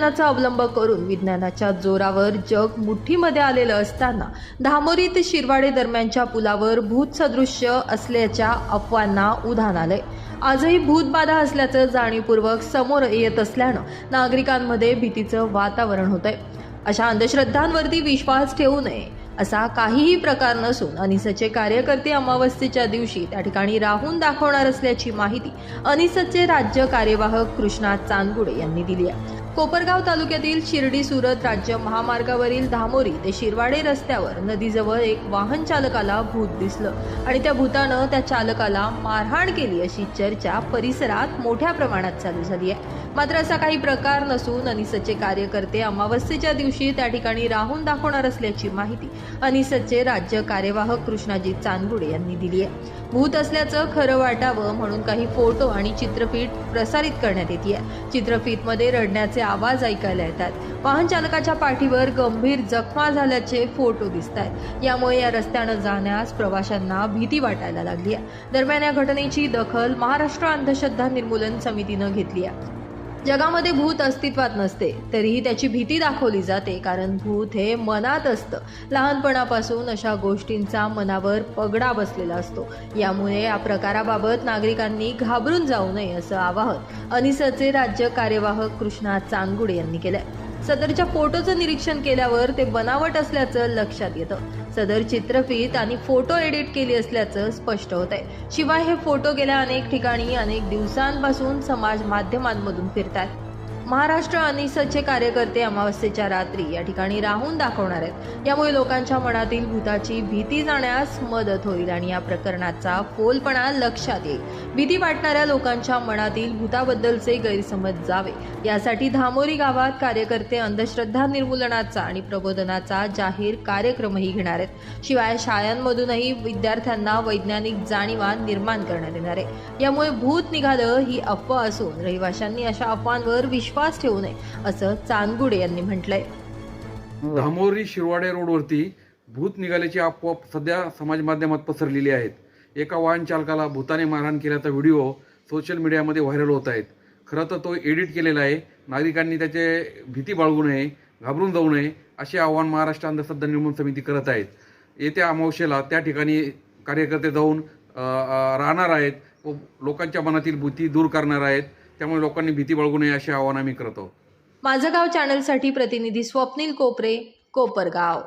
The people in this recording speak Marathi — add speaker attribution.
Speaker 1: विज्ञानाचा अवलंब करून विज्ञानाच्या जोरावर जग मुठ्ठीमध्ये आलेलं असताना धामोरी ते शिरवाडे दरम्यानच्या पुलावर भूत सदृश्य असल्याच्या अफवांना उधाण आलंय. आजही भूतबाधा असल्याचं जाणीवपूर्वक समोर येत असल्यानं नागरिकांमध्ये भीतीचं वातावरण होतंय. अशा अंधश्रद्धांवरती विश्वास ठेवू नये असा काहीही प्रकार नसून अनिसचे कार्यकर्ते अमावस्येच्या दिवशी त्या ठिकाणी राहून दाखवणार असल्याची माहिती अनिसचे राज्य कार्यवाहक कृष्णा चांदगुडे यांनी दिली आहे. कोपरगाव तालुक्यातील शिर्डी सुरत राज्य महामार्गावरील धामोरी ते शिरवाडे रस्त्यावर नदीजवळ एक वाहन चालकाला भूत दिसलं आणि त्या भूतानं त्या चालकाला मारहाण केली अशी चर्चा परिसरात मोठ्या प्रमाणात चालू झाली आहे. मात्र असा काही प्रकार नसून अनिसचे कार्यकर्ते अमावस्येच्या दिवशी त्या ठिकाणी राहून दाखवणार असल्याची माहिती अनिसचे राज्य कार्यवाहक कृष्णाजी चांदगुडे यांनी दिली आहे. भूत असल्याचं खरं वाटावं म्हणून काही फोटो आणि चित्रफीत प्रसारित करण्यात येते चित्रफीतमध्ये रडण्याचे आवाज ऐकायला येतात. वाहन चालकाच्या पाठीवर गंभीर जखमा झाल्याचे फोटो दिसत आहेत. यामुळे या रस्त्यानं जाण्यास प्रवाशांना भीती वाटायला लागली आहे. दरम्यान या घटनेची दखल महाराष्ट्र अंधश्रद्धा निर्मूलन समितीनं घेतली आहे. जगामध्ये भूत अस्तित्वात नसते तरीही त्याची भीती दाखवली जाते कारण भूत हे मनात असतं. लहानपणापासून अशा गोष्टींचा मनावर पगडा बसलेला असतो. यामुळे या प्रकाराबाबत नागरिकांनी घाबरून जाऊ नये असं आवाहन अनिसचे राज्य कार्यवाहक कृष्णा चांदगुडे यांनी केलंय. सदरच्या फोटोचं निरीक्षण केल्यावर ते बनावट असल्याचं लक्षात येतं. सदर चित्रफित आणि फोटो एडिट केली असल्याचं स्पष्ट होत आहे शिवाय हे फोटो गेल्या अनेक ठिकाणी अनेक दिवसांपासून समाज माध्यमांमधून फिरतात महाराष्ट्र अनिसचे कार्यकर्ते अमावस्येच्या रात्री या ठिकाणी राहून दाखवणार आहेत. यामुळे लोकांच्या मनातील भूताची भीती जाण्यास मदत होईल आणि या प्रकरणाचा फोलपणा लक्षात येईल. भीती वाटणाऱ्या लोकांच्या मनातील भूताबद्दलचे गैरसमज जावे. यासाठी धामोरी गावात कार्यकर्ते अंधश्रद्धा निर्मूलनाचा आणि प्रबोधनाचा जाहीर कार्यक्रमही घेणार आहेत. शिवाय शाळांमधूनही विद्यार्थ्यांना वैज्ञानिक जाणीवा निर्माण करण्यात येणार आहे. यामुळे भूत निघालं ही अफवा असून रहिवाशांनी अशा अफवांवर विश्वास ठेवू नये असं चांदगुडे यांनी म्हटलंय.
Speaker 2: धामोरी शिरवाडे रोडवरती भूत निघाल्याची अफवा सध्या समाज माध्यमात पसरलेली आहेत. एका वाहन चालकाला भूताने मारहाण केल्याचा व्हिडिओ सोशल मीडियामध्ये व्हायरल होत आहेत. खरं तर तो एडिट केलेला आहे. नागरिकांनी त्याचे भीती बाळगू नये घाबरून जाऊ नये असे आव्हान महाराष्ट्र अंधश्रद्धा निर्मूलन समिती करत आहेत. येत्या अमावस्येला त्या ठिकाणी कार्यकर्ते जाऊन राहणार आहेत. व लोकांच्या मनातील भीती दूर करणार आहेत. त्यामुळे लोकांनी भीती बाळगू नये असे आवाहन आम्ही करतो
Speaker 1: माझं गाव चॅनलसाठी प्रतिनिधी स्वप्नील कोपरे कोपरगाव.